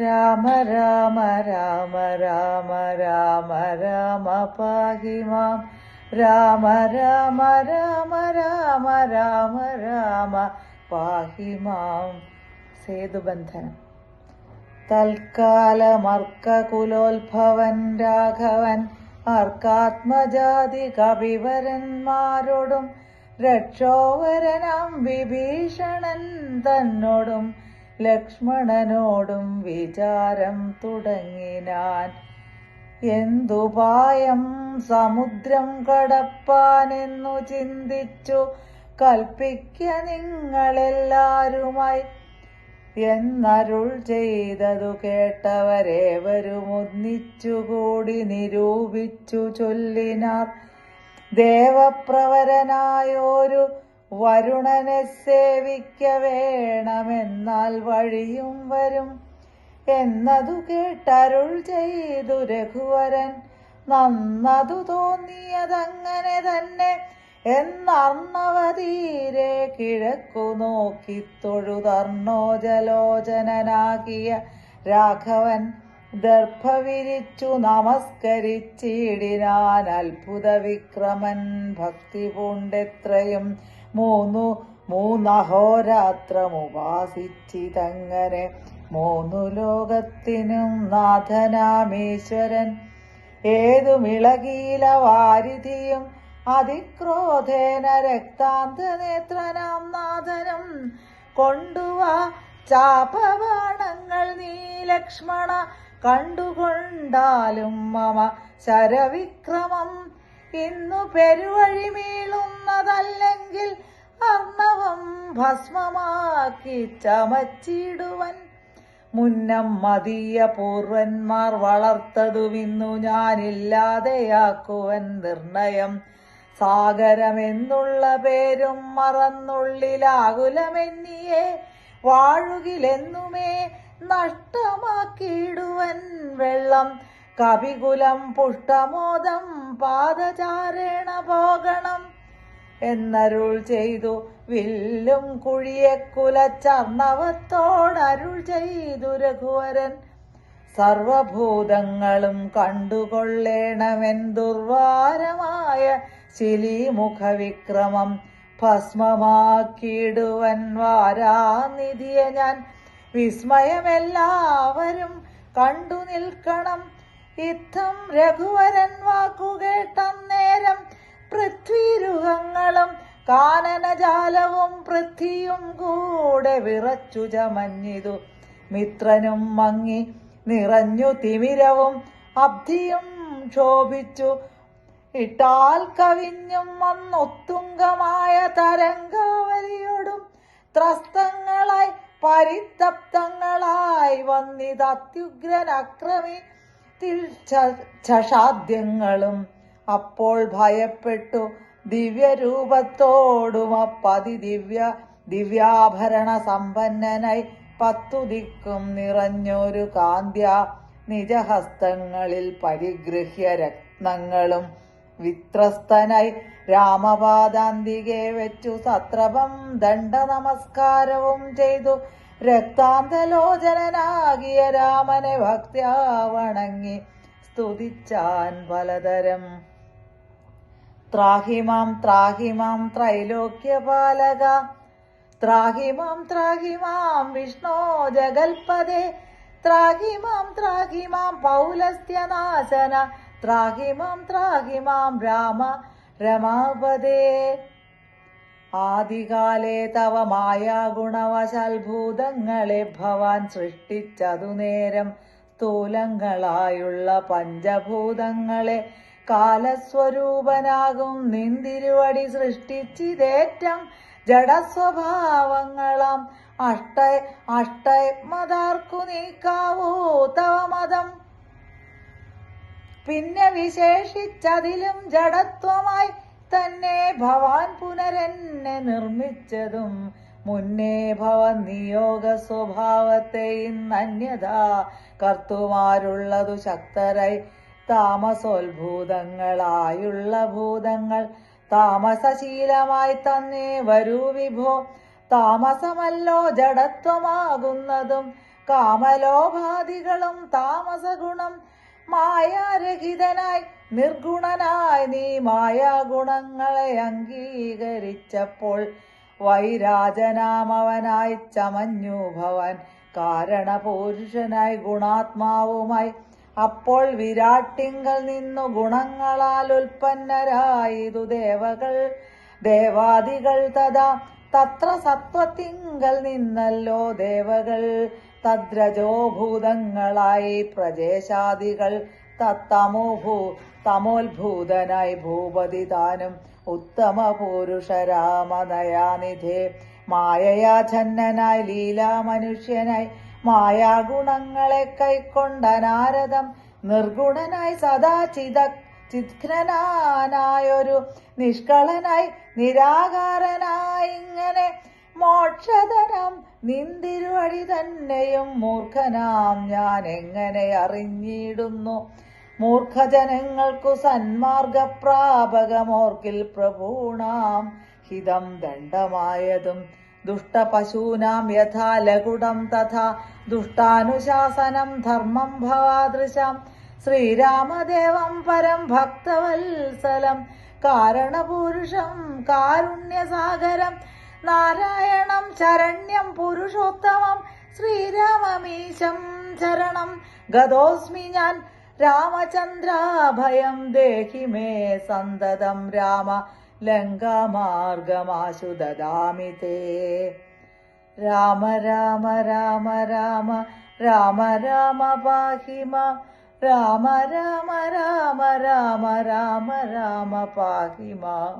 രാമ രാമ രാമ രാമ രാമ രാമ പാഹി മാം. രാമ രാമ രാമ രാമ രാമ രാമ പാഹി മാം. സേതുബന്ധനം. തൽക്കാലമർക്കകുലോത്ഭവൻ രാഘവൻ അർക്കാത്മജാതി കവിവരന്മാരോടും രക്ഷോവരനാം വിഭീഷണൻ തന്നോടും ലക്ഷ്മണനോടും വിചാരം തുടങ്ങിനാൻ. എന്തുപായം സമുദ്രം കടപ്പാനെന്നു ചിന്തിച്ചു കൽപ്പിക്ക നിങ്ങളെല്ലാരുമായി. എന്നരുൾ ചെയ്തതു കേട്ടവരേവരും ഒന്നിച്ചുകൂടി നിരൂപിച്ചു ചൊല്ലിനാർ. ദേവപ്രവരനായോരു വരുണനെ സേവിക്ക വേണമെന്നാൽ വഴിയും വരും. എന്നതു കേട്ടരുൾ ചെയ്തു രഘുവരൻ. നന്നതു തോന്നിയതങ്ങനെ തന്നെ എന്നർണവതീരെ കിഴക്കു നോക്കി തൊഴുതർണോജലോചനനാകിയ രാഘവൻ. ദർഭവിരിച്ചു നമസ്കരിച്ചിടിനാൻ അത്ഭുത വിക്രമൻ ഭക്തി പൂണ്ടെത്രയും മൂന്നു മൂന്നഹോരാത്രം ഉപാസിച്ചിതങ്ങനെ മൂന്നു ലോകത്തിനും നാഥനാമീശ്വരൻ. ഏതുമിളകീല വാരിധിയും അതിക്രോധേന രക്താന്ത നേത്രനാം നാഥനും. കൊണ്ടുവാ ചാപവാണങ്ങൾ നീ ലക്ഷ്മണ കണ്ടുകൊണ്ടാലും മമ ശരവിക്രമം ഇന്നു പെരുവഴി മീളുന്നതല്ലെങ്കിൽ അർണവം ഭസ്മമാക്കി ചമച്ചിടുവൻ. മുന്നം മതീയ പൂർവന്മാർ വളർത്തതുമിന്നു ഞാനില്ലാതെയാക്കുവൻ നിർണയം. സാഗരമെന്നുള്ള പേരും മറന്നുള്ളിലാകുലമെന്നിയെ വാഴുകിലെന്നുമേ നഷ്ടമാക്കിയിടുവൻ വെള്ളം. കവികുലം പുഷ്ടമോദം പാദചാരേണ പോകണം. എന്നരുൾ ചെയ്തു വില്ലും കുഴിയെ കുലച്ചർണവത്തോടരുൾ ചെയ്തു രഘുവരൻ. സർവഭൂതങ്ങളും കണ്ടുകൊള്ളേണമെൻ ദുർവാരമായ ശിലീമുഖവിക്രമം ഭസ്മമാക്കിയിടുവൻ വാരാനിധിയെ ഞാൻ. വിസ്മയമെല്ലാവരും കണ്ടു നിൽക്കണം. ഇത്തം രഘുവരൻ വാക്കുകേട്ടന്നേരം പൃഥ്വിരുഹങ്ങളും കാനനജാലവും പൃഥ്വിയും കൂടെ വിറച്ചു ചമഞ്ഞിതു. മിത്രനും മങ്ങി നിറഞ്ഞു തിമിരവും അബ്ധിയും ക്ഷോഭിച്ചു. ഇട്ടാൽ കവിഞ്ഞും വന്നൊത്തുങ്കമായ തരംഗാവലിയോടും ത്രസ്തങ്ങളായി പരിതപ്തങ്ങളായി വന്നിതത്യുഗ്രൻ അക്രമി ചഷാദ്യങ്ങളും അപ്പോൾ ഭയപ്പെട്ടു. ദിവ്യരൂപത്തോടും അപ്പതി ദിവ്യ ദിവ്യാഭരണ സമ്പന്നനായി പത്തു ദിക്കും നിറഞ്ഞൊരു കാന്ത്യ. നിജഹസ്തങ്ങളിൽ പരിഗൃഹ്യ രത്നങ്ങളും വിത്രസ്തനായി രാമപാദാന്തികെ വെച്ചു. സത്രപം ദണ്ഡ നമസ്കാരവും ചെയ്തു. രക്താന്തലോചനാകിയ രാമനെ ഭക്ത്യാ വണങ്ങി സ്തുതിച്ചാൻ പലതരം. ത്രാഹിമാം ത്രാഹിമാം ത്രൈലോക്യപാലക. ത്രാഹിമാം ത്രാഹിമാം വിഷ്ണോ ജഗൽപദേ ത്രാഹിമാം ത്രാഹിമാം പൗലസ്ത്യനാശന. ത്രാഹിമാം ത്രാഹിമാം രാമ രമാപദേ ആദികാലേ തവ മായാഗുണവശാൽ ഭൂതങ്ങളെ ഭവാൻ സൃഷ്ടിച്ചതു നേരം സ്ഥൂലങ്ങളായുള്ള പഞ്ചഭൂതങ്ങളെ കാലസ്വരൂപനാകും നിന്തിരുവടി സൃഷ്ടിച്ചിതേറ്റം ജഡസ്വഭാവങ്ങളാം. അഷ്ട അഷ്ടമതാർക്കു നീക്കാവൂ തവ മതം? പിന്നെ വിശേഷിച്ചതിലും ജഡത്വമായി തന്നെ ഭവാൻ പുനരെന്നെ നിർമ്മിച്ചതും മുന്നേ ഭവൻ നിയോഗ സ്വഭാവത്തെ ഇന്നന്യതാ. കർത്തുമാരുള്ളതു ശക്തരായി താമസോത്ഭൂതങ്ങളായുള്ള ഭൂതങ്ങൾ. താമസശീലമായി തന്നെ വരൂ വിഭോ. താമസമല്ലോ ജഡത്വമാകുന്നതും കാമലോഭാദികളും താമസഗുണം. മായാരഹിതനായി നിർഗുണനായി നീ മായാഗുണങ്ങളെ അംഗീകരിച്ചപ്പോൾ വൈരാജനാമവനായി ചമഞ്ഞു ഭവൻ കാരണപുരുഷനായി ഗുണാത്മാവുമായി. അപ്പോൾ വിരാട്ടിങ്കൽ നിന്നു ഗുണങ്ങളാൽ ഉൽപ്പന്നരായതു ദേവകൾ ദേവാദികൾ തഥാ. തത്ര സത്വത്തിങ്കൽ നിന്നല്ലോ ദേവകൾ. തദ്രജോ ഭൂതങ്ങളായി പ്രജേശാദികൾ തത്തമോഭൂ തമോത്ഭൂതനായി ഭൂപതി താനും ഉത്തമ പുരുഷ രാമദയാനിധേ. മായയാഛന്നനായി ലീലാ മനുഷ്യനായി മായാഗുണങ്ങളെ കൈക്കൊണ്ട നാരദം നിർഗുണനായി സദാ ചിത ചിത്ഘ്നനായൊരു നിഷ്കളനായി നിരാകാരനായി ഇങ്ങനെ മോക്ഷധനം നിന്തിരുവടി തന്നെയും മൂർഖനാം ഞാൻ എങ്ങനെ അറിഞ്ഞിടുന്നു? മൂർഖജനങ്ങൾക്കു സന്മാർഗപ്രാപകമോർക്കിൽ പ്രഭൂണാം ഹിതം ദണ്ഡമായതും. ദുഷ്ടപശൂനാം യഥാ ലകുടം തഥാ. ദുഷ്ടാനുശാസനം ധർമ്മം ഭവാദൃശം. ശ്രീരാമദേവം പരം ഭക്തവത്സലം. കാരണപുരുഷം കാരുണ്യസാഗരം. നാരായണം ശരണ്യം പുരുഷോത്തമം ശ്രീരാമമീശം ശരണം ഗതോസ്മി ഞാൻ രാമചന്ദ്രാഭയം ദേഹി മേ സന്തതം രാമ ലങ്കാമാർഗമാശു ദദാമി തേ രാമ രാമ രാമ രാമ രാമ രാമ പാഹി മാം രാമ രാമ രാമ രാമ രാമ രാമ പാഹി മാം